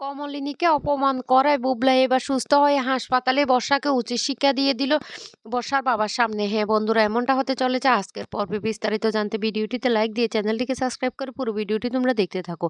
কমলিনীকে অপমান করায় বুবলা এবার সুস্থ হয়ে হাসপাতালে বর্ষাকে উচিত শিক্ষা দিয়ে দিল বর্ষার বাবার সামনে। হ্যাঁ বন্ধুরা, এমনটা হতে চলেছে আজকের পর্বে। বিস্তারিত জানতে ভিডিওটিতে লাইক দিয়ে চ্যানেলটিকে সাবস্ক্রাইব করে পুরো ভিডিওটি তোমরা দেখতে থাকো।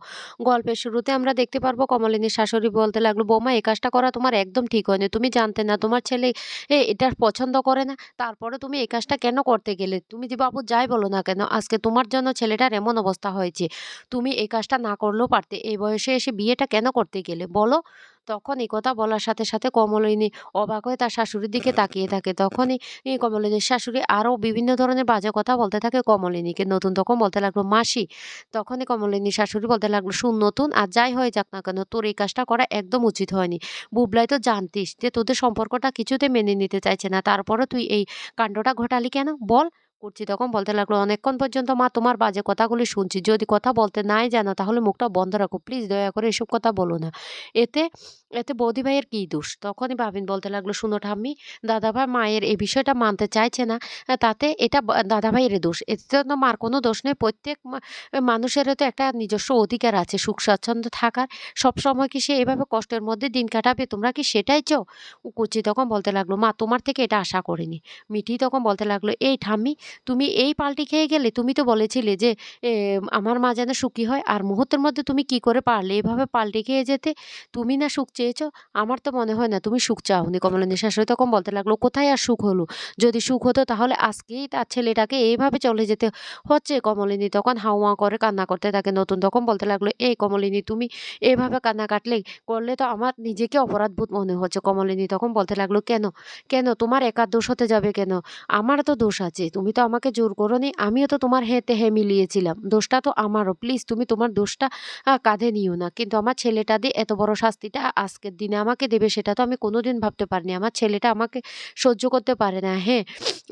গল্পের শুরুতে আমরা দেখতে পারব কমলিনীর শাশুড়ি বলতে লাগল, বৌমা, এই কাজটা করা তোমার একদম ঠিক হয়নি। তুমি জানতে না, তোমার ছেলে এ এটা পছন্দ করে না। তারপরে তুমি এই কাজটা কেন করতে গেলে? তুমি যে বাবু যাই বলো না কেন, আজকে তোমার জন্য ছেলেটার এমন অবস্থা হয়েছে। তুমি এই কাজটা না করলেও পারতে। এই বয়সে এসে বিয়েটা কেন করতে গেলে বলো। তখন এই কথা বলার সাথে সাথে কমলিনী অবাক হয়ে তার শাশুড়ির দিকে তাকিয়ে থাকে। তখনই কমলিনীর শাশুড়ি আরও বিভিন্ন ধরনের বাজে কথা বলতে থাকে কমলিনীকে। নতুন তখন বলতে লাগল, মাসি। তখনই কমলিনীর শাশুড়ি বলতে লাগল, শুন নতুন, আর যাই হয়ে যাক না কেন, তোর এই কাজটা করা একদম উচিত হয়নি। বুবলাই তো জানতিস যে তোদের সম্পর্কটা কিছুতে মেনে নিতে চাইছে না। তারপরে তুই এই কাণ্ডটা ঘটালি কেন? বল। কুর্চি তখন বলতে লাগল, অনেকক্ষণ পর্যন্ত মা তোমার বাজে কথাগুলি শুনছি, যদি কথা বলতে নাই জানো তাহলে মুখটা বন্ধ রাখো প্লিজ দয়া করে এসব কথা বলো না। এতে এতে বৌদি ভাইয়ের কী দোষ? তখনই ভাবিন বলতে লাগল, শুনো ঠাম্মি দাদাভাই মায়ের এই বিষয়টা মানতে চাইছে না তাতে এটা দাদাভাইয়ের দোষ। এতে তো মার কোনো দোষ নেই। প্রত্যেক মা- মানুষেরও তো একটা নিজস্ব অধিকার আছে, সুখ, স্বাচ্ছন্দ্য থাকার। সব সময় কি সে এভাবে কষ্টের মধ্যে দিন কাটাবে? তোমরা কি সেটাই চো কুচি তখন বলতে লাগল, মা, তোমার থেকে এটা আশা করিনি। মিঠি তখন বলতে লাগল, এই ঠাম্মি, তুমি এই পাল্টি খেয়ে গেলে তুমি তো বলেছিলে যে আমার মা যেন সুখী হয়। আর মুহূর্তের মধ্যে তুমি কি করে পারলে? এভাবে পাল্টে খেয়ে যেতে? তুমি না সুখ চেয়েছো? আমার তো মনে হয় না, তুমি সুখ চাওনি কমলিনী শাশুড়ি তখন বলতে লাগল, কোথায় আর সুখ হলো? যদি সুখ হতো তাহলে আজকেই তার ছেলেটাকে এইভাবে চলে যেতে হচ্ছে? কমলিনী তখন হাওয়া করে কান্না করতে থাকে নতুন। তখন বলতে লাগল, এই কমলিনী, তুমি এভাবে কান্না কাটলে, করলে তো আমার নিজেকে অপরাধ অপরাধবোধ মনে হচ্ছে। কমলিনী তখন বলতে লাগল, কেন? কেন? তোমার একার দোষ হতে যাবে কেন? আমার তো দোষ আছে, তুমি তো আমাকে জোর করো নি আমিও তো তোমার হেতে হে মিলিয়েছিলাম। দোষটা তো আমারও, প্লিজ তুমি তোমার দোষটা কাঁধে নিও না। কিন্তু আমার ছেলেটা দিয়ে এত বড় শাস্তিটা আজকের দিনে আমাকে দেবে সেটা তো আমি কোনোদিন ভাবতে পারিনি। আমার ছেলেটা আমাকে সহ্য করতে পারে না হ্যাঁ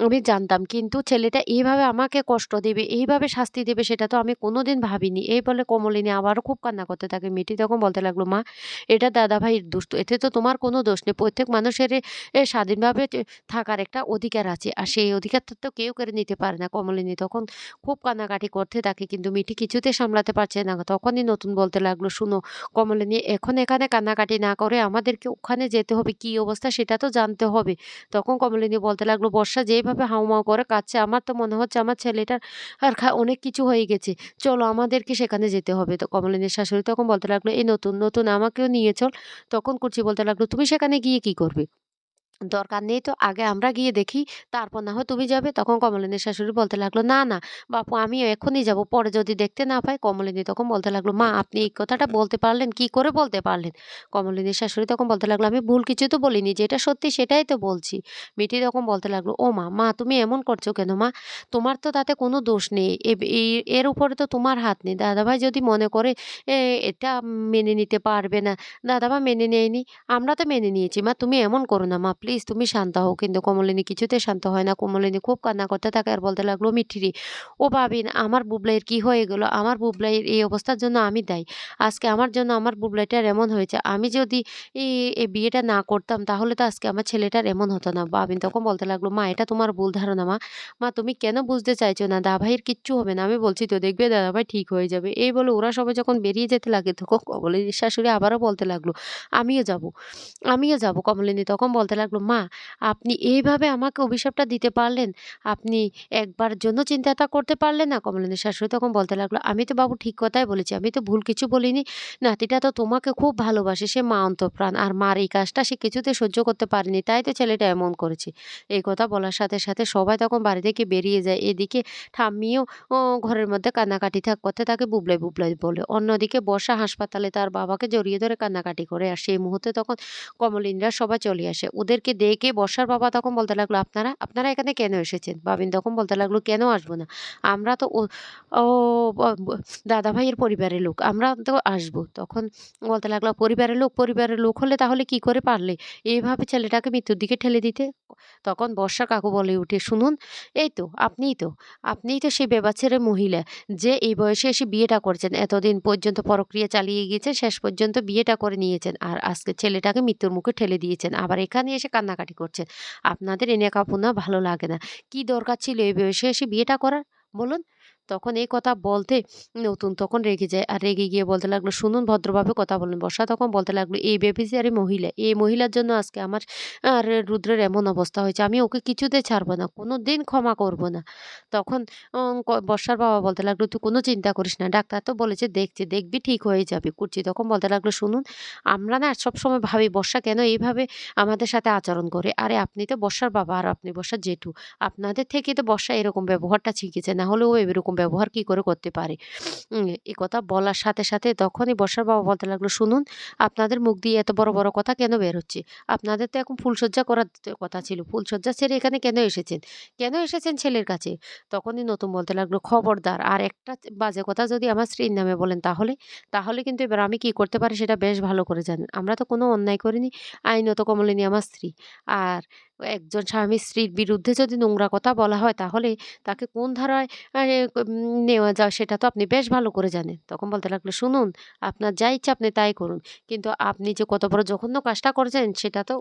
আমি জানতাম। কিন্তু ছেলেটা এইভাবে আমাকে কষ্ট দেবে, এইভাবে শাস্তি দেবে সেটা তো আমি কোনোদিন ভাবিনি। এই বলে কমলিনী আবারও খুব কান্না করতে থাকে। মিটি তখন বলতে লাগল, মা, এটা দাদা ভাইয়ের দোষ তো, এতে তো তোমার কোনো দোষ নেই। প্রত্যেক মানুষের স্বাধীনভাবে থাকার একটা অধিকার আছে। আর সেই অধিকারটা তো কেউ কেড়ে নিতে পারে না। কমলিনী তখন খুব কান্নাকাটি করতে থাকে। কিন্তু মিঠি কিছুতে সামলাতে পারছে না। তখনই নতুন বলতে লাগল, শুনো, কমলিনী, এখন এখানে কান্নাকাটি না করে আমাদেরকে ওখানে যেতে হবে, কি অবস্থা সেটা তো জানতে হবে। তখন কমলিনী বলতে লাগল, বর্ষা যেভাবে হাউমাউ করে কাছে আমার তো মনে হচ্ছে আমার ছেলেটার আর অনেক কিছু হয়ে গেছে। চলো আমাদেরকে সেখানে যেতে হবে। তো কমলিনীর শাশুড়ি তখন বলতে লাগল, এই নতুন নতুন আমাকেও নিয়ে চল। তখন কুচি বলতে লাগল, তুমি সেখানে গিয়ে কি করবে? দরকার নেই। তো আগে আমরা গিয়ে দেখি, তারপর না হয় তুমি যাবে, তখন কমলিনীর শাশুড়ি বলতে লাগল, না না, বাপু, আমিও এখনই যাব। পরে যদি দেখতে না পাই কমলিনী তখন বলতে লাগল, মা, আপনি এই কথাটা বলতে পারলেন, কি করে বলতে পারলেন? কমলিনীর শাশুড়ি তখন বলতে লাগল, আমি ভুল কিছু তো বলিনি, যেটা সত্যি সেটাই তো বলছি। মিঠি তখন বলতে লাগল, ও মা মা, তুমি এমন করছ কেন মা? তোমার তো তাতে কোনো দোষ নেই। এর উপরে তো তোমার হাত নেই। দাদাভাই যদি মনে করে এটা মেনে নিতে পারবে না। দাদাভাই মেনে নেয়নি। আমরা তো মেনে নিয়েছি। মা, তুমি এমন করো না মা প্লিজ তুমি শান্ত হও। কিন্তু কমলিনী কিছুতে শান্ত হয় না। কমলিনী খুব কান্না করতে থাকে আর বলতে লাগল, মিঠিরি, ও ভাবিন, আমার বুবলাইয়ের কি হয়ে গেলো? আমার বুবলাইয়ের এই অবস্থার জন্য আমি দায়ী। আজকে আমার জন্য আমার বুবলাইটার এমন হয়েছে। আমি যদি এই বিয়েটা না করতাম, তাহলে তো আজকে আমার ছেলেটার এমন হতো না। বাবিন তখন বলতে লাগল, মা, এটা তোমার ভুল ধারণা, মা। মা, তুমি কেন বুঝতে চাইছো না? দাভাইয়ের কিচ্ছু হবে না। আমি বলছি, তো দেখবে দাদাভাই ঠিক হয়ে যাবে। এই বলে ওরা সবাই যখন বেরিয়ে যেতে লাগে, তখন কমলিনীর শাশুড়ি আবারও বলতে লাগল, আমিও যাব। আমিও যাব। কমলিনী তখন বলতে লাগল মা, আপনি এইভাবে আমাকে অভিশাপটা দিতে পারলেন? আপনি একবার জন্য চিন্তাটা করতে পারলেন না? কমলিনীর শাশুড়ি তখন বলতে লাগল, আমি তো বাবু ঠিক কথাই বলেছি, আমি তো ভুল কিছু বলিনি। নাতিটা তো তোমাকে খুব ভালোবাসে, সে মা অন্তঃপ্রাণ, আর মার এই কাজটা সে কিছুতে সহ্য করতে পারেনি, তাই তো ছেলেটা এমন করেছে। এই কথা বলার সাথে সাথে সবাই তখন বাড়ি থেকে বেরিয়ে যায়। এদিকে ঠাম্মিও ঘরের মধ্যে কান্নাকাটি থাক, করতে তাকে বুবলাই বুবলাই বলে। অন্যদিকে বর্ষা হাসপাতালে তার বাবাকে জড়িয়ে ধরে কান্নাকাটি করে, আর সেই মুহূর্তে তখন কমলিনরা সবাই চলে আসে। ওদেরকে দেখে বর্ষার বাবা তখন বলতে লাগল, আপনারা আপনারা এখানে কেন এসেছেন? বাবিন তখন বলতে লাগল, কেন আসব না? আমরা তো ও দাদা ভাইয়ের পরিবারের লোক, আমরা তো আসব। তখন বলতে লাগল, পরিবারের লোক পরিবারের লোক হলে তাহলে কি করে পারলে? এইভাবে ছেলেটাকে মৃত্যুর দিকে ঠেলে দিতে। তখন বর্ষা কাকু বলে উঠে, শুনুন, এই তো, আপনিই তো আপনিই তো সেই বেবাচ্ছেরের মহিলা যে এই বয়সে এসে বিয়েটা করছেন। এতদিন পর্যন্ত প্রক্রিয়া চালিয়ে গিয়েছেন, শেষ পর্যন্ত বিয়েটা করে নিয়েছেন আর আজকে ছেলেটাকে মৃত্যুর মুখে ঠেলে দিয়েছেন। আবার এখানে এসে কান্নাকাটি করছেন। আপনাদের এনে কাপুনা ভালো লাগে না। কি দরকার ছিল এই বয়সে এসে বিয়েটা করার? বলুন তখন এই কথা বলতে নতুন তখন রেগে যায়। আর রেগে গিয়ে বলতে লাগল, শুনুন ভদ্রভাবে কথা বলেন। বর্ষা তখন বলতে লাগল, এই বেবিসিয়ারি মহিলা, এই মহিলার জন্য আজকে আমার, আর রুদ্রের এমন অবস্থা হয়েছে, আমি ওকে কিছুতে ছাড়বো না কোনো দিন ক্ষমা করব না। তখন বর্ষার বাবা বলতে লাগল, তুই কোনো চিন্তা করিস না, ডাক্তার তো বলেছে দেখছি, দেখবি ঠিক হয়ে যাবে। কুচি তখন বলতে লাগল, শুনুন, আমরা না সবসময় ভাবি, বর্ষা কেন এইভাবে আমাদের সাথে আচরণ করে? আরে, আপনি তো বর্ষার বাবা আর আপনি বর্ষার জেঠু। আপনাদের থেকে তো বর্ষা এরকম ব্যবহারটা শিখেছে, না হলে ও এরকম ব্যবহার কি করে করতে পারে? এ কথা বলার সাথে সাথে তখনই বর্ষার বাবা বলতে লাগল, শুনুন, আপনাদের মুখ দিয়ে এত বড় বড় কথা কেন বের হচ্ছে? আপনাদের তো এখন ফুলসজ্জা করার কথা ছিল। ফুলসজ্জা ছেড়ে এখানে কেন এসেছেন? কেন এসেছেন ছেলের কাছে? তখনই নতুন বলতে লাগল, খবরদার, আর একটা বাজে কথা যদি আমার স্ত্রীর নামে বলেন তাহলে? তাহলে কিন্তু এবার আমি কি করতে পারি সেটা বেশ ভালো করে জানেন। আমরা তো কোনো অন্যায় করিনি, আইনত কমলিনী আমার স্ত্রী। আর একজন স্বামী স্ত্রীর বিরুদ্ধে যদি নোংরা কথা বলা হয়, তাহলে তাকে কোন ধারায় নেওয়া যায় সেটা তো আপনি বেশ ভালো করে জানেন। তখন বলতে লাগল, শুনুন, আপনার যা ইচ্ছা আপনি তাই করুন। কিন্তু আপনি যে কত বড় জঘন্য কাজটা করছেন, সেটা তো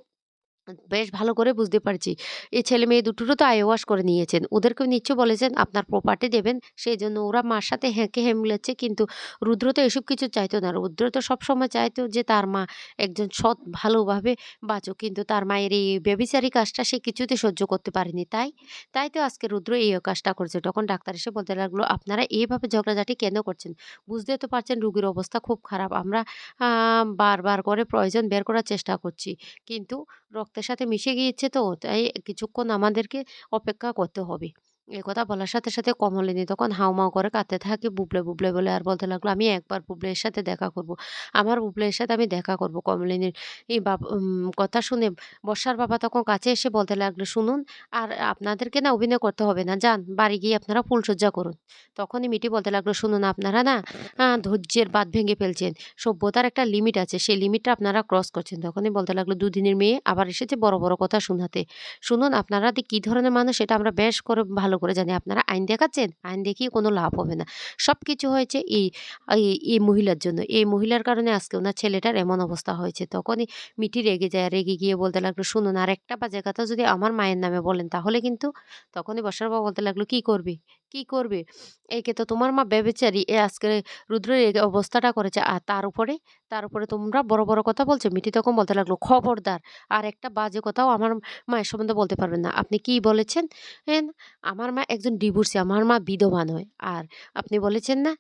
বেশ ভালো করে বুঝতে পারছি। এই ছেলে-মেয়ে দুটোরও তো আইওয়াশ করে নিয়েছেন। ওদেরকেও নিশ্চয়ই বলেছেন আপনার প্রপার্টি দেবেন। সেই জন্য ওরা মার সাথে হেঁকে হেমলেছে। কিন্তু রুদ্র তো এসব কিছু চাইতো না। রুদ্র তো সবসময় চাইতো যে তার মা একজন সৎ ভালোভাবে বাঁচুক। কিন্তু তার মায়ের এই ব্যভিচারী কাজটা সে কিছুতে সহ্য করতে পারেনি। তাই? তাই তো আজকে রুদ্র এই কাজটা করছে তখন ডাক্তার এসে বলতে লাগল, "আপনারা এইভাবে ঝগড়াঝাটি কেন করছেন? বুঝতে তো পারছেন রুগীর অবস্থা খুব খারাপ। আমরা বারবার করে প্রয়োজন বের করার চেষ্টা করছি। কিন্তু রক্তের সাথে মিশে গিয়েছে তো তাই কিছুক্ষণ আমাদেরকে অপেক্ষা করতে হবে। এ কথা বলার সাথে, সাথে কমলিনী তখন হাউমাউ করে কাঁদতে থাকে বুবলে, বুবলে বলে আর বলতে লাগল, "আমি একবার বুবলের সাথে দেখা করব। আমার বুবলের সাথে আমি দেখা করব।" কমলিনীর এই কথা শুনে বর্ষার বাবা তখন কাছে এসে বলতে লাগল, "শুনুন আর আপনাদেরকে না অভিনয় করতে হবে না। যান বাড়ি গিয়ে আপনারা ফুলসজ্জা করুন।" তখনই মিটি বলতে লাগল, "শুনুন আপনারা না ধৈর্যের বাঁধ ভেঙে ফেলছেন। সভ্যতার একটা লিমিট আছে। সেই লিমিটটা আপনারা ক্রস করছেন। তখনই বলতে লাগল, "দুদিনের মেয়ে আবার এসেছে বড়, বড় কথা শোনাতে। শুনুন আপনারা কি ধরনের মানুষ সেটা আমরা বেশ করে ভালো করে জানি। আপনারা আইন দেখাচ্ছেন? আইন দেখিয়ে কোনো লাভ হবে না। সব কিছু হয়েছে এই এই এই মহিলার জন্য। এই মহিলার কারণে আজকে ওনার ছেলেটার এমন অবস্থা হয়েছে।" তখনই মিঠি রেগে যায়। রেগে গিয়ে বলতে লাগল, "শুনুন আর একটা বাজে কথা যদি আমার মায়ের নামে বলেন তাহলে কিন্তু" তখনই বসার বাবা বলতে লাগল, "কি করবে? কি করবে? একে তো তোমার মা বেবেচারি। এ আজকে রুদ্রের এই অবস্থাটা করেছে। আর তার উপরে তার উপরে তোমরা বড়, বড় কথা বলছো। মিঠি তখন বলতে লাগল, "খবরদার! আর একটা বাজে কথাও আমার মায়ের সম্বন্ধে বলতে পারবেন না। আপনি কি বলেছেন? আমার মা একজন ডিভোর্সি, আমার মা বিধবা নয়। আর আপনি বলেছেন না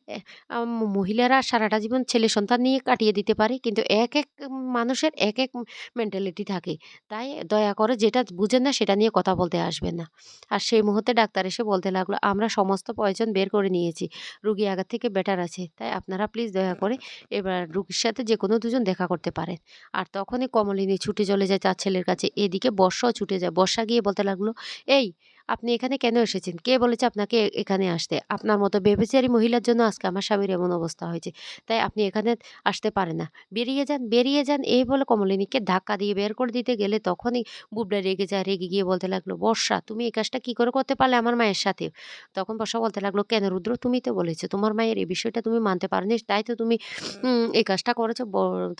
মহিলারা সারাটা জীবন ছেলে সন্তান নিয়ে কাটিয়ে দিতে পারে। কিন্তু এক, এক মানুষের এক, এক মেন্টালিটি থাকে। তাই দয়া করে যেটা বুঝেন না সেটা নিয়ে কথা বলতে আসবেন না।" আর সেই মুহূর্তে ডাক্তার এসে বলতে লাগল, "আমরা সমস্ত প্রয়োজন বের করে নিয়েছি। রুগী আগের থেকে বেটার আছে। তাই আপনারা প্লিজ দয়া করে এবার রুগীর সাথে যে কোনো দুজন দেখা করতে পারেন। আর তখনই কমলিনী ছুটে চলে যায় তার ছেলের কাছে। এদিকে বর্ষাও ছুটে যায়। বর্ষা গিয়ে বলতে লাগল, "এই আপনি এখানে কেন এসেছেন? কে বলেছে আপনাকে এখানে আসতে? আপনার মতো ব্যভিচারী মহিলার জন্য আজকে আমার স্বামীর এমন অবস্থা হয়েছে। তাই আপনি এখানে আসতে পারেন না। বেরিয়ে যান, বেরিয়ে যান।" এই বলে কমলিনীকে ধাক্কা দিয়ে বের করে দিতে গেলে তখনই বুবলা রেগে যায়। রেগে গিয়ে বলতে লাগল, "বর্ষা তুমি এই কাজটা কী করে করতে পারলে আমার মায়ের সাথে?" তখন বর্ষা বলতে লাগল, "কেন রুদ্র তুমি তো বলেছ তোমার মায়ের এই বিষয়টা তুমি মানতে পারোনি। তাই তো তুমি এই কাজটা করেছ।"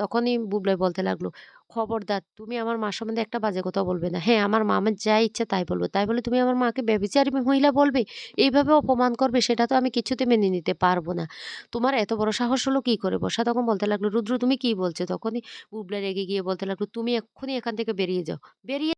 তখনই বুবলাই বলতে লাগল, "খবরদার তুমি আমার মা সম্বন্ধে একটা বাজে কথা বলবে না। হ্যাঁ, আমার মা আমার যা ইচ্ছা তাই বলবে। তাই বলে তুমি আমার মাকে ব্যবচারী মহিলা বলবে? এইভাবে অপমান করবে সেটা তো আমি কিছুতে মেনে নিতে পারব না। তোমার এত বড় সাহস হলো কী করে?" বসা তখন বলতে লাগল, "রুদ্র তুমি কি বলছো?" তখনই বুবলা রেগে গিয়ে বলতে লাগল, "তুমি এক্ষুনি এখান থেকে বেরিয়ে যাও। বেরিয়ে"